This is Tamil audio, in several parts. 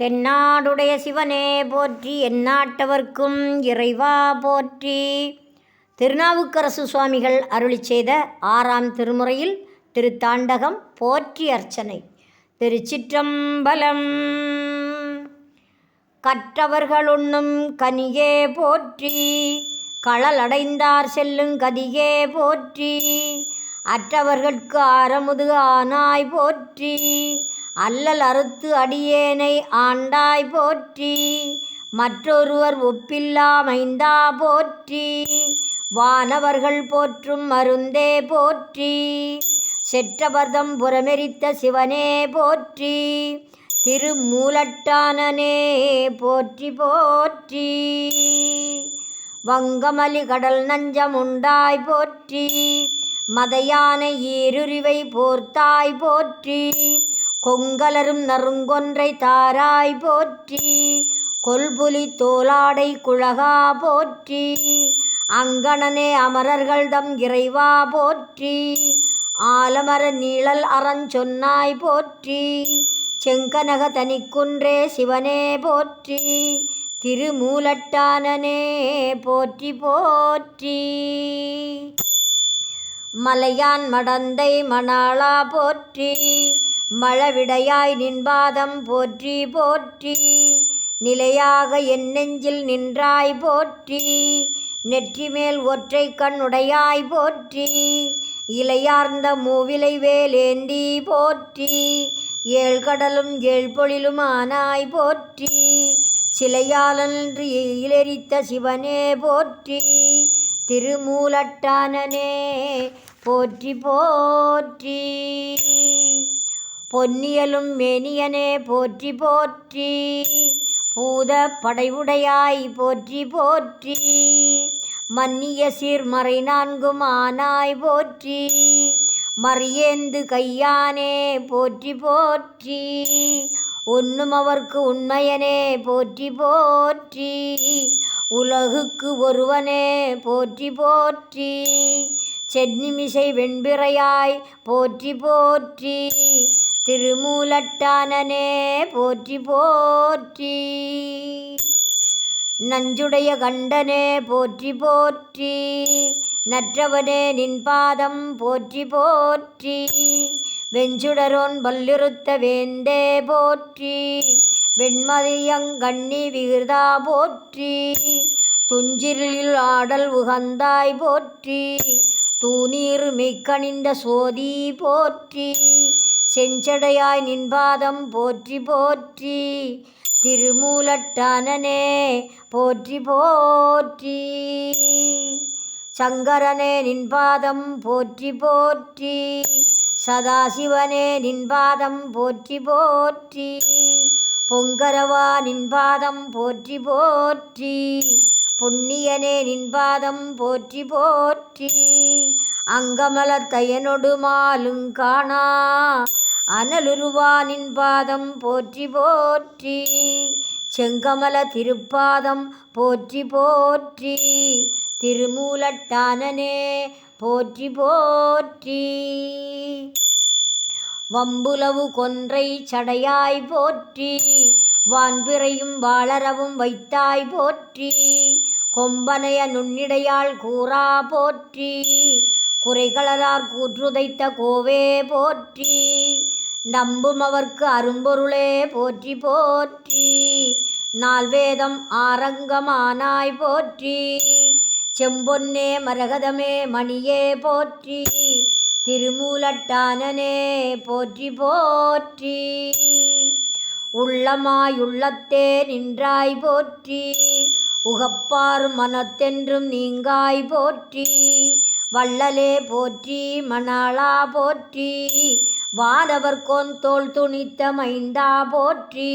தென்னாடுடைய சிவனே போற்றி எந்நாட்டவர்க்கும் இறைவா போற்றி. திருநாவுக்கரசு சுவாமிகள் அருளி செய்த ஆறாம் திருமுறையில் திருத்தாண்டகம் போற்றி அர்ச்சனை. திருச்சிற்றம்பலம். கற்றவர்களுண்ணும் கனியே போற்றி களலடைந்தார் செல்லும் கதியே போற்றி அற்றவர்கட்கு அறமுது ஆனாய் போற்றி. அல்லல் அறுத்து அடியேனை ஆண்டாய் போற்றி. மற்றொருவர் ஒப்பில்லாமைந்தா போற்றி. வானவர்கள் போற்றும் மருந்தே போற்றி. செற்றபர்தம் புறமெரித்த சிவனே போற்றி. திருமூலட்டானனே போற்றி போற்றி. வங்கமலி கடல் நஞ்சம் உண்டாய் போற்றி. மதையான ஈருரிவை போர்த்தாய் போற்றி. கொங்கலரும் நறுங்கொன்றை தாராய் போற்றி கொல்புலி தோலாடை குழகா போற்றி அங்கணனே அமரர்கள் தம் இறைவா போற்றி ஆலமர நீழல் அறஞ்சொன்னாய் போற்றி செங்கனக தனிக்குன்றே சிவனே போற்றி திருமூலட்டானனே போற்றி போற்றி. மலையான் மடந்தை மணாளா போற்றி மழவிடையாய் நின்பாதம் போற்றி போற்றி. நிலையாக என் நெஞ்சில் நின்றாய் போற்றி. நெற்றி மேல் ஒற்றை கண்ணுடையாய் போற்றி. இலையார்ந்த மூவிலை வேலேந்தி போற்றி. ஏழ்கடலும் ஏழ்பொழிலும் ஆனாய் போற்றி. சிலையாலன்று இலரித்த சிவனே போற்றி. திருமூலட்டானனே போற்றி போற்றி. பொன்னியலும் மேனியனே போற்றி போற்றி. பூத படைவுடையாய் போற்றி போற்றி. மன்னிய சீர்மறை நான்கும் ஆனாய் போற்றி. மறியேந்து கையானே போற்றி போற்றி. ஒன்னும் அவர்க்கு உண்மையனே போற்றி போற்றி. உலகுக்கு ஒருவனே போற்றி போற்றி. சென்னிமிசை வெண்பிறையாய் போற்றி போற்றி. திருமூலட்டானனே போற்றி போற்றி. நஞ்சுடைய கண்டனே போற்றி போற்றி. நற்றவனே நின் பாதம் போற்றி போற்றி. வெஞ்சுடரோன் வல்லிருத்த வேந்தே போற்றி. வெண்மதியங்கண்ணி விகிர்தா போற்றி. துஞ்சிரில் ஆடல் உகந்தாய் போற்றி. தூநீர் மிக்கணிந்த சோதி போற்றி. செஞ்சடையாய் நின்பாதம் போற்றி போற்றி. திருமூலட்டானனே போற்றி போற்றி. சங்கரனே நின்பாதம் போற்றி போற்றி. சதாசிவனே நின்பாதம் போற்றி போற்றி. பொங்கரவா நின்பாதம் போற்றி போற்றி. புண்ணியனே நின்பாதம் போற்றி போற்றி. அங்கமலத்தையனொடு மாலுங்காணா அனலுருவானின் பாதம் போற்றி போற்றி செங்கமல திருப்பாதம் போற்றி போற்றி திருமூலட்டானனே போற்றி போற்றி. வம்புலவு கொன்றை சடையாய் போற்றி வான்பிறையும் வாளரவும் வைத்தாய் போற்றி கொம்பனைய நுண்ணிடையாள் கூறா போற்றி குறைகளரார் கூற்றுதைத்த கோவே போற்றி. நம்பும் அவர்க்கு அரும்பொருளே போற்றி போற்றி. நால்வேதம் ஆரங்கமானாய் போற்றி. செம்பொன்னே மரகதமே மணியே போற்றி. திருமூலட்டானனே போற்றி போற்றி. உள்ளமாயுள்ளத்தே நின்றாய் போற்றி. உகப்பார் மனத்தென்றும் நீங்காய் போற்றி. வள்ளலே போற்றி மணாளா போற்றி. வானவர் தோல் துணித்த மைந்தா போற்றி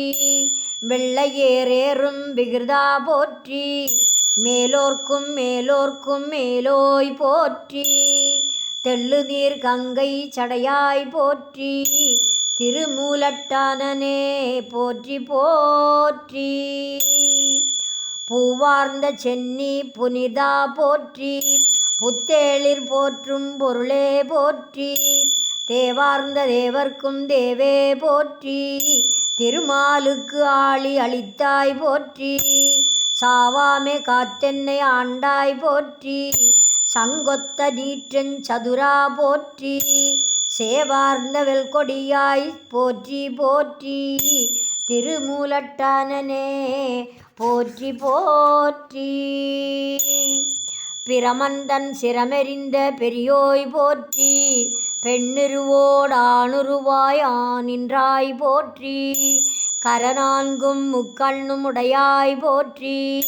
வெள்ளையேறேறும் விகிருதா போற்றி மேலோர்க்கும் மேலோர்க்கும் மேலோய் போற்றி தெள்ளு நீர் கங்கை சடையாய் போற்றி திருமூலட்டானனே போற்றி போற்றி பூவார்ந்த சென்னி புனிதா போற்றி புத்தேளிர் போற்றும் பொருளே போற்றி தேவார்ந்த தேவர்க்கும் தேவே போற்றி. திருமாலுக்கு ஆளி அளித்தாய் போற்றி. சாவாமே காத்தென்னை ஆண்டாய் போற்றி. சங்கொத்த நீற்றன் சதுரா போற்றி. சேவார்ந்த வெல்கொடியாய் போற்றி போற்றி. திருமூலட்டானனே போற்றி போற்றி. பிரமந்தன் சிரமெறிந்த பெரியோய் போற்றி. பெண்ணிருவோடானுருவாய் ஆனின்றாய் போற்றி. கரநான்கும் முக்கண்ணும் உடையாய் போற்றி.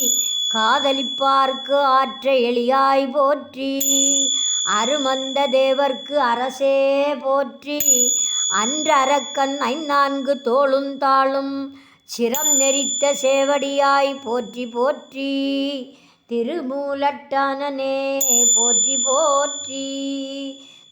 காதலிப்பார்க்கு ஆற்ற எளியாய் போற்றி. அருமந்த தேவர்க்கு அரசே போற்றி. அன்ற அரக்கன் ஐநான்கு தோளும் தாளும் சிரம் நெறித்த சேவடியாய் போற்றி போற்றி. திருமூலட்டானனே போற்றி போற்றி.